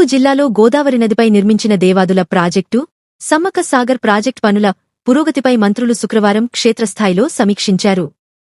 ములుగు జిల్లాలో గోదావరి నదిపై నిర్మించిన దేవాదుల ప్రాజెక్టు సమ్మక్క సాగర్ ప్రాజెక్ట్ పనుల పురోగతిపై మంత్రులు శుక్రవారం క్షేత్రస్థాయిలో సమీక్షించారు.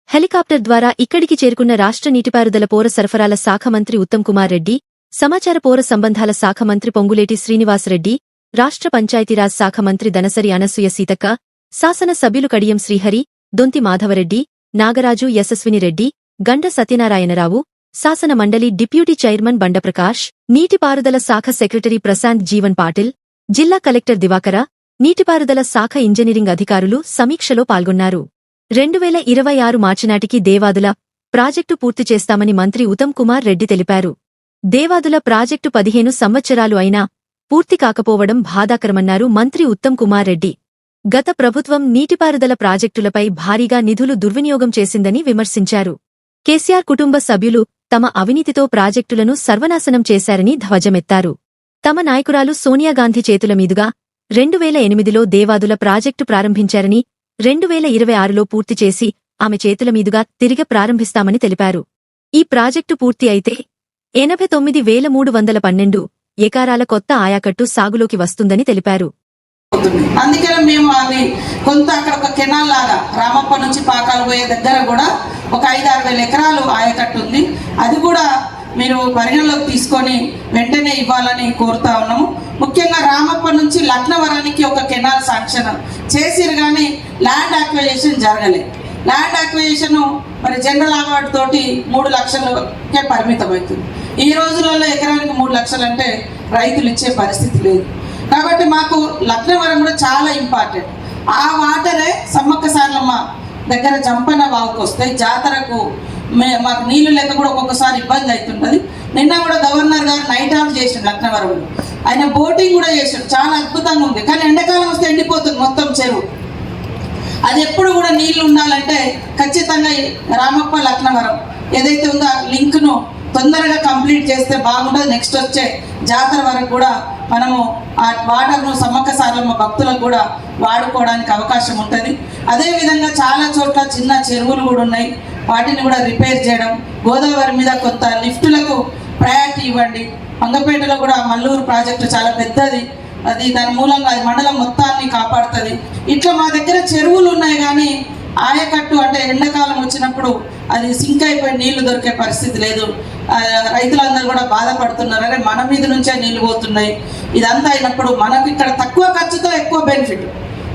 హెలికాప్టర్ ద్వారా ఇక్కడికి చేరుకున్న రాష్ట్ర నీటిపారుదల పౌర సరఫరాల శాఖ మంత్రి ఉత్తమ్ కుమార్ రెడ్డి సమాచార పౌర సంబంధాల శాఖ మంత్రి పొంగులేటి శ్రీనివాసరెడ్డి రాష్ట్ర పంచాయతీరాజ్ శాఖ మంత్రి దనసరి అనసూయ సీతక్క శాసన సభ్యులు కడియం శ్రీహరి దొంతి మాధవరెడ్డి నాగరాజు యశస్వినిరెడ్డి గండ సత్యనారాయణరావు శాసన మండలి డిప్యూటీ చైర్మన్ బండప్రకాష్ నీటిపారుదల శాఖ సెక్రటరీ ప్రశాంత్ జీవన్ పాటిల్ జిల్లా కలెక్టర్ దివాకర నీటిపారుదల శాఖ ఇంజనీరింగ్ అధికారులు సమీక్షలో పాల్గొన్నారు. రెండు వేల ఇరవై ఆరు మార్చి నాటికి దేవాదుల ప్రాజెక్టు పూర్తి చేస్తామని మంత్రి ఉత్తమ్ కుమార్ రెడ్డి తెలిపారు. దేవాదుల ప్రాజెక్టు పదిహేను సంవత్సరాలు అయినా పూర్తి కాకపోవడం బాధాకరమన్నారు మంత్రి ఉత్తమ్ కుమార్ రెడ్డి. గత ప్రభుత్వం నీటిపారుదల ప్రాజెక్టులపై భారీగా నిధులు దుర్వినియోగం చేసిందని విమర్శించారు. కేసీఆర్ కుటుంబ సభ్యులు తమ అవినీతితో ప్రాజెక్టులను సర్వనాశనం చేశారని ధ్వజమెత్తారు. తమ నాయకురాలు సోనియాగాంధీ చేతుల మీదుగా రెండువేల ఎనిమిదిలో దేవాదుల ప్రాజెక్టు ప్రారంభించారని రెండువేల ఇరవై ఆరులో పూర్తి చేసి ఆమె చేతుల మీదుగా తిరిగి ప్రారంభిస్తామని తెలిపారు. ఈ ప్రాజెక్టు పూర్తి అయితే ఎనభై తొమ్మిది వేల మూడు వందల పన్నెండు ఎకారాల కొత్త ఆయాకట్టు సాగులోకి వస్తుందని తెలిపారు. అందుకనే మేము అది కొంత అక్కడ ఒక కెనాల్ లాగా రామప్ప నుంచి పాకాలు పోయే దగ్గర కూడా ఒక ఐదు ఆరు వేల ఎకరాలు ఆయకట్టు ఉంది. అది కూడా మీరు పరిగణలోకి తీసుకొని వెంటనే ఇవ్వాలని కోరుతా ఉన్నాము. ముఖ్యంగా రామప్ప నుంచి లక్నవరానికి ఒక కెనాల్ శాంక్షన్ చేసిరు కానీ ల్యాండ్ అక్విజిషన్ జరగలే. ల్యాండ్ అక్విజిషన్ మరి జనరల్ అవార్డు తోటి మూడు లక్షలకే పరిమితం అవుతుంది ఈ రోజులలో ఎకరానికి మూడు లక్షలు అంటే రైతులు ఇచ్చే పరిస్థితి లేదు. కాబట్టి మాకు లక్నవరం కూడా చాలా ఇంపార్టెంట్. ఆ వాటరే సమ్మక్క సార్లమ్మ దగ్గర జంపన వాగుకు వస్తాయి జాతరకు మే- మాకు నీళ్ళు లేక కూడా ఒక్కొక్కసారి ఇబ్బంది అవుతుంటుంది నిన్న కూడా గవర్నర్ గారు నైట్ ఆఫ్ చేసిండు లక్నవరంలో. ఆయన బోటింగ్ కూడా చేసాడు. చాలా అద్భుతంగా ఉంది. కానీ ఎండాకాలం వస్తే ఎండిపోతుంది మొత్తం చెరువు. అది ఎప్పుడు కూడా నీళ్ళు ఉండాలంటే ఖచ్చితంగా రామప్ప లక్నవరం ఏదైతే ఉందో లింక్ను తొందరగా కంప్లీట్ చేస్తే బాగుంటుంది. నెక్స్ట్ వచ్చే జాతర వరకు కూడా మనము ఆ వాటర్ను సమ్మక్క సారలమ్మ భక్తులకు కూడా వాడుకోవడానికి అవకాశం ఉంటుంది. అదేవిధంగా చాలా చోట్ల చిన్న చెరువులు కూడా ఉన్నాయి. వాటిని కూడా రిపేర్ చేయడం గోదావరి మీద కొంత లిఫ్టులకు ప్రయారిటీ ఇవ్వండి. మంగపేటలో కూడా మల్లూరు ప్రాజెక్టు చాలా పెద్దది. అది దాని మూలంగా అది మండలం మొత్తాన్ని కాపాడుతుంది. ఇట్లా మా దగ్గర చెరువులు ఉన్నాయి కానీ ఆయకట్టు అంటే ఎండాకాలం వచ్చినప్పుడు అది సింక్ అయిపోయి నీళ్ళు దొరికే పరిస్థితి లేదు. రైతులందరూ కూడా బాధపడుతున్నారు అరే మన మీద నుంచే నీళ్ళు పోతున్నాయి. ఇదంతా అయినప్పుడు మనకు ఇక్కడ తక్కువ ఖర్చుతో ఎక్కువ బెనిఫిట్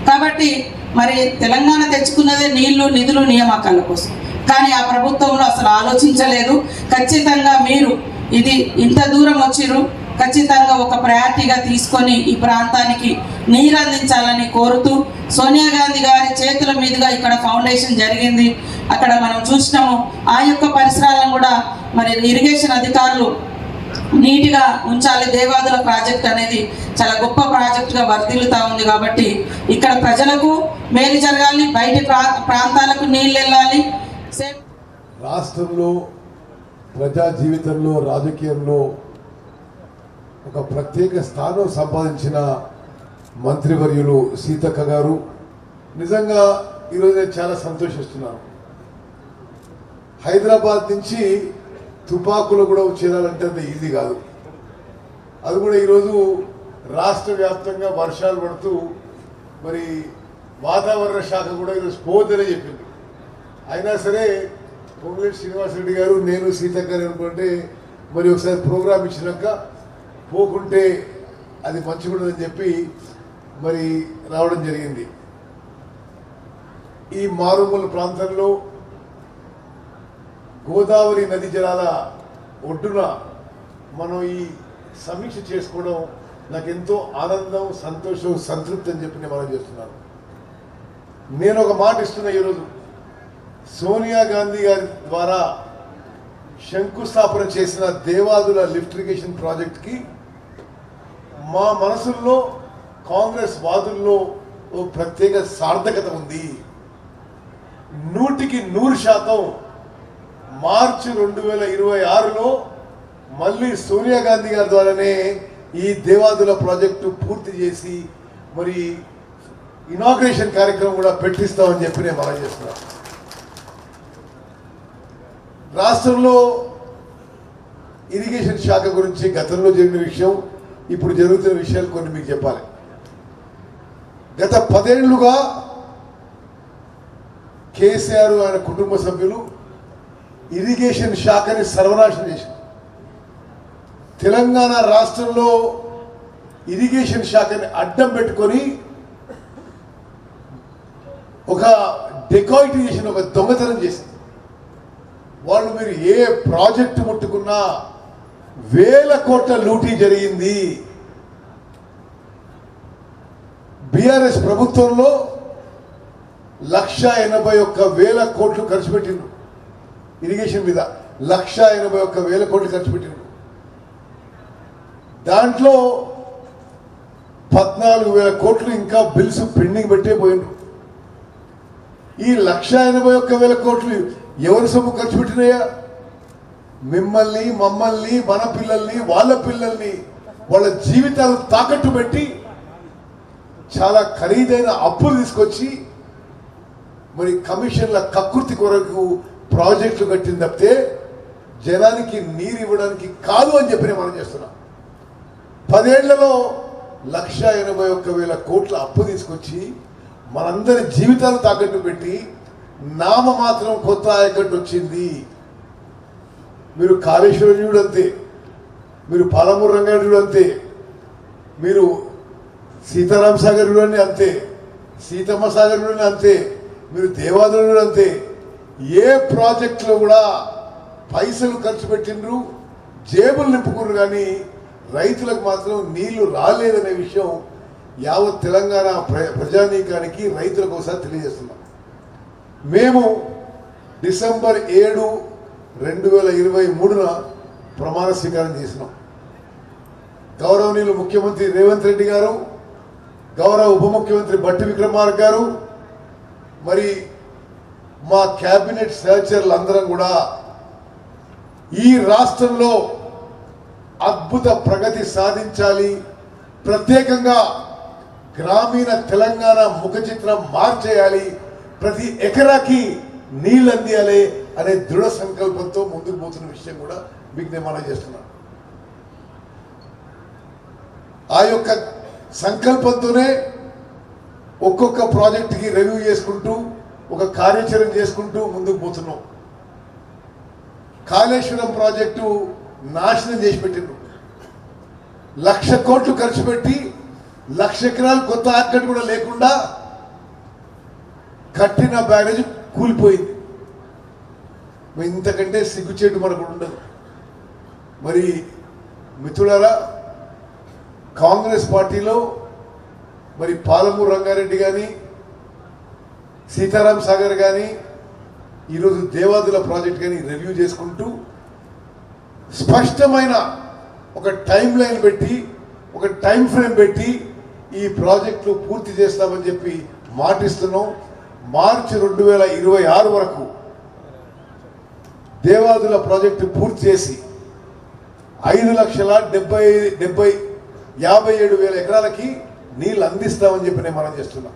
కాబట్టి మరి తెలంగాణ తెచ్చుకున్నదే నీళ్ళు నిధులు నియామకాల కోసం. కానీ ఆ ప్రభుత్వంలో అసలు ఆలోచించలేదు. ఖచ్చితంగా మీరు ఇది ఇంత దూరం వచ్చిరు ఖచ్చితంగా ఒక ప్రయారిటీగా తీసుకొని ఈ ప్రాంతానికి నీరు అందించాలని కోరుతూ సోనియా గాంధీ గారి చేతుల మీదుగా ఇక్కడ ఫౌండేషన్ జరిగింది. అక్కడ మనం చూసినాము ఆ యొక్క పరిసరాలను కూడా మరి ఇరిగేషన్ అధికారులు నీట్గా ఉంచాలి దేవాదుల ప్రాజెక్ట్ అనేది చాలా గొప్ప ప్రాజెక్టుగా వర్ధిల్లుతా ఉంది కాబట్టి ఇక్కడ ప్రజలకు మేలు జరగాలి బయటి ప్రా ప్రాంతాలకు నీళ్ళు వెళ్ళాలి. సేమ్ రాష్ట్రంలో ప్రజా జీవితంలో రాజకీయంలో ఒక ప్రత్యేక స్థానం సంపాదించిన మంత్రివర్యులు సీతక్క గారు. నిజంగా ఈరోజు నేను చాలా సంతోషిస్తున్నాను. హైదరాబాద్ నుంచి తుపాకులు కూడా చేరాలంటే అంత ఈజీ కాదు. అది కూడా ఈరోజు రాష్ట్ర వ్యాప్తంగా వర్షాలు పడుతూ మరి వాతావరణ శాఖ కూడా ఈరోజు పోతనే చెప్పింది. అయినా సరే పొంగులేటి శ్రీనివాసరెడ్డి గారు నేను సీతక్క గారు అనుకుంటే మరి ఒకసారి ప్రోగ్రామ్ ఇచ్చినాక పోకుంటే అది పంచకూడదని చెప్పి మరి రావడం జరిగింది. ఈ మారుమూల ప్రాంతంలో గోదావరి నది జలాల ఒడ్డున మనం ఈ సమీక్ష చేసుకోవడం నాకు ఎంతో ఆనందం సంతోషం సంతృప్తి అని చెప్పి నేను మనం చేస్తున్నాను. నేను ఒక మాట ఇస్తున్నా ఈరోజు. సోనియా గాంధీ గారి ద్వారా శంకుస్థాపన చేసిన దేవాదుల లిఫ్ట్ ఇరిగేషన్ ప్రాజెక్ట్కి మా మనసుల్లో కాంగ్రెస్ వాదుల్లో ఓ ప్రత్యేక సార్థకత ఉంది. నూటికి నూరు శాతం మార్చి రెండు వేల ఇరవై ఆరులో మళ్ళీ సోనియా గాంధీ గారి ద్వారానే ఈ దేవాదుల ప్రాజెక్టు పూర్తి చేసి మరి ఇనాగ్రేషన్ కార్యక్రమం కూడా పెట్టిస్తామని చెప్పి నేను మనం చేస్తున్నాను రాష్ట్రంలో ఇరిగేషన్ శాఖ గురించి గతంలో జరిగిన విషయం ఇప్పుడు జరుగుతున్న విషయాలు కొన్ని మీకు చెప్పాలి. గత పదేళ్ళుగా కేసీఆర్ ఆయన కుటుంబ సభ్యులు ఇరిగేషన్ శాఖని సర్వనాశనం చేశారు. తెలంగాణ రాష్ట్రంలో ఇరిగేషన్ శాఖని అడ్డం పెట్టుకొని ఒక డెకాయిటేషన్ ఒక దొంగతనం చేసింది వాళ్ళు మీరు ఏ ప్రాజెక్టు ముట్టుకున్నా వేల కోట్ల లూటీ జరిగింది. బీఆర్ఎస్ ప్రభుత్వంలో లక్ష ఎనభై ఒక్క వేల కోట్లు ఖర్చు పెట్టిండ్రు. ఇరిగేషన్ మీద లక్ష ఎనభై ఒక్క వేల కోట్లు ఖర్చు పెట్టిండ్రు. దాంట్లో పద్నాలుగు వేల కోట్లు ఇంకా బిల్స్ పెండింగ్ పెట్టే పోయిండ్రు. ఈ లక్ష ఎనభై ఒక్క వేల కోట్లు ఎవరి సొమ్ము ఖర్చు పెట్టినాయా? మిమ్మల్ని మమ్మల్ని మన పిల్లల్ని వాళ్ళ పిల్లల్ని వాళ్ళ జీవితాలు తాకట్టు పెట్టి చాలా ఖరీదైన అప్పులు తీసుకొచ్చి మరి కమిషన్ల కకృతి కొరకు ప్రాజెక్టులు కట్టింది తప్పితే జనానికి నీరు ఇవ్వడానికి కాదు అని చెప్పి నేను మనం చేస్తున్నాం. పదేళ్ళలో లక్ష ఎనభై ఒక్క వేల కోట్ల అప్పు తీసుకొచ్చి మనందరి జీవితాలు తాకట్టు పెట్టి నామ మాత్రం కొత్త ఆయకట్టు వచ్చింది. మీరు కాళేశ్వరం చూడు అంతే మీరు పాలమూరు రంగారెడ్డి చూడు అంతే మీరు సీతారాం సాగర్ చూడండి అంతే సీతమ్మ సాగర్ చూడండి అంతే మీరు దేవాదులు చూడండి అంతే ఏ ప్రాజెక్టులో కూడా పైసలు ఖర్చు పెట్టిండ్రు జేబులు నింపుకున్నారు కానీ రైతులకు మాత్రం నీళ్ళు రాలేదనే విషయం యావత్ తెలంగాణ ప్ర- ప్రజానీకానికి రైతులకు ఒకసారి తెలియజేస్తున్నాం. మేము డిసెంబర్ ఏడు రెండు వేల ఇరవై మూడున ప్రమాణ స్వీకారం చేసినాం. గౌరవనీయులు ముఖ్యమంత్రి రేవంత్ రెడ్డి గారు గౌరవ ఉప ముఖ్యమంత్రి బట్టి విక్రమార్క గారు మరి మా క్యాబినెట్ సహచరులు అందరం కూడా ఈ రాష్ట్రంలో అద్భుత ప్రగతి సాధించాలి. ప్రత్యేకంగా గ్రామీణ తెలంగాణ ముఖ చిత్రం మార్చేయాలి. ప్రతి ఎకరాకి నీళ్ళు అందియాలి. అనే దృఢ సంకల్పంతో ముందుకు పోతున్న విషయం కూడా మీకు నేను మనం చేస్తున్నాను. ఆ యొక్క సంకల్పంతోనే ఒక్కొక్క ప్రాజెక్టుకి రివ్యూ చేసుకుంటూ ఒక కార్యాచరణ చేసుకుంటూ ముందుకు పోతున్నాం. కాళేశ్వరం ప్రాజెక్టు నాశనం చేసి పెట్టిండ్రు. లక్ష కోట్లు ఖర్చు పెట్టి లక్ష ఎకరాలు కొత్త ఆర్కట్ కూడా లేకుండా కట్టిన బ్యారేజ్ కూలిపోయింది. ఇంతకంటే సిగ్గుచేటు మనకు ఉండదు. మరి మిత్రులరా కాంగ్రెస్ పార్టీలో మరి పాలమూరు రంగారెడ్డి కానీ సీతారాం సాగర్ కానీ ఈరోజు దేవాదుల ప్రాజెక్ట్ కానీ రివ్యూ చేసుకుంటూ స్పష్టమైన ఒక టైం లైన్ పెట్టి ఒక టైం ఫ్రేమ్ పెట్టి ఈ ప్రాజెక్టులు పూర్తి చేస్తామని చెప్పి మాటిస్తున్నాం. మార్చి రెండు వేల ఇరవై ఆరు వరకు దేవాదుల ప్రాజెక్టు పూర్తి చేసి ఐదు లక్షల డెబ్బై డెబ్బై యాభై ఏడు వేల ఎకరాలకి నీళ్ళు అందిస్తామని చెప్పి నేను మనం చేస్తున్నాం.